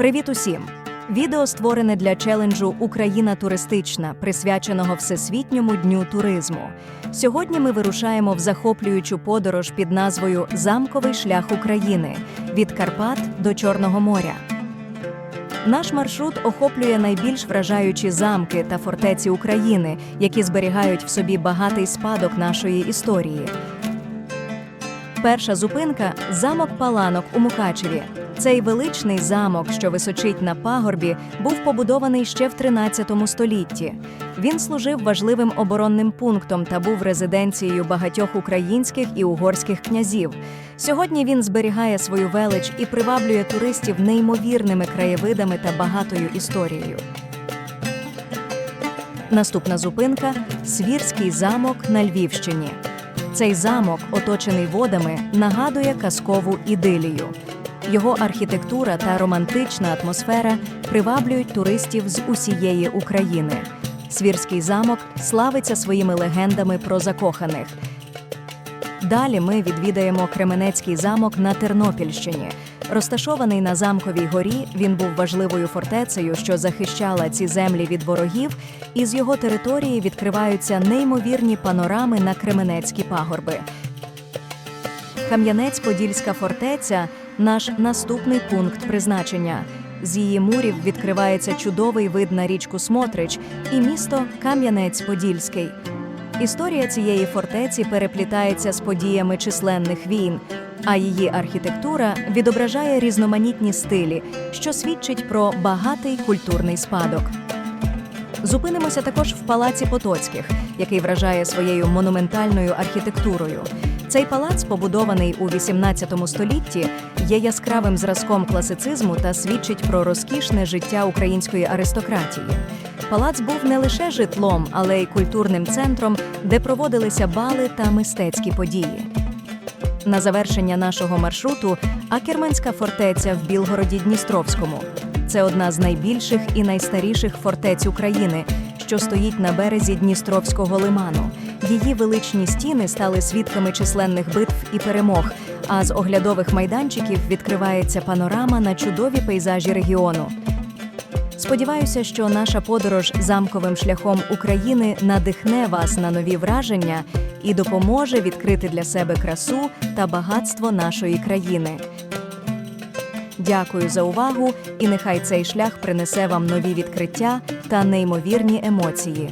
Привіт усім! Відео створене для челенджу Україна туристична, присвяченого Всесвітньому дню туризму. Сьогодні ми вирушаємо в захоплюючу подорож під назвою Замковий шлях України від Карпат до Чорного моря. Наш маршрут охоплює найбільш вражаючі замки та фортеці України, які зберігають в собі багатий спадок нашої історії. Перша зупинка замок Паланок у Мукачеві. Цей величний замок, що височить на пагорбі, був побудований ще в 13 столітті. Він служив важливим оборонним пунктом та був резиденцією багатьох українських і угорських князів. Сьогодні він зберігає свою велич і приваблює туристів неймовірними краєвидами та багатою історією. Наступна зупинка Свірський замок на Львівщині. Цей замок, оточений водами, нагадує казкову ідилію. Його архітектура та романтична атмосфера приваблюють туристів з усієї України. Свірський замок славиться своїми легендами про закоханих. Далі ми відвідаємо Кременецький замок на Тернопільщині. Розташований на замковій горі, він був важливою фортецею, що захищала ці землі від ворогів, і з його території відкриваються неймовірні панорами на Кременецькі пагорби. Кам'янець-Подільська фортеця наш наступний пункт призначення. З її мурів відкривається чудовий вид на річку Смотрич і місто Кам'янець-Подільський. Історія цієї фортеці переплітається з подіями численних війн, а її архітектура відображає різноманітні стилі, що свідчить про багатий культурний спадок. Зупинимося також в палаці Потоцьких, який вражає своєю монументальною архітектурою. Цей палац, побудований у 18 столітті, є яскравим зразком класицизму та свідчить про розкішне життя української аристократії. Палац був не лише житлом, але й культурним центром, де проводилися бали та мистецькі події. На завершення нашого маршруту Акерманська фортеця в Білгороді-Дністровському. Це одна з найбільших і найстаріших фортець України, що стоїть на березі Дністровського лиману. Її величні стіни стали свідками численних битв і перемог. А з оглядових майданчиків відкривається панорама на чудові пейзажі регіону. Сподіваюся, що наша подорож замковим шляхом України надихне вас на нові враження і допоможе відкрити для себе красу та багатство нашої країни. Дякую за увагу, і нехай цей шлях принесе вам нові відкриття та неймовірні емоції.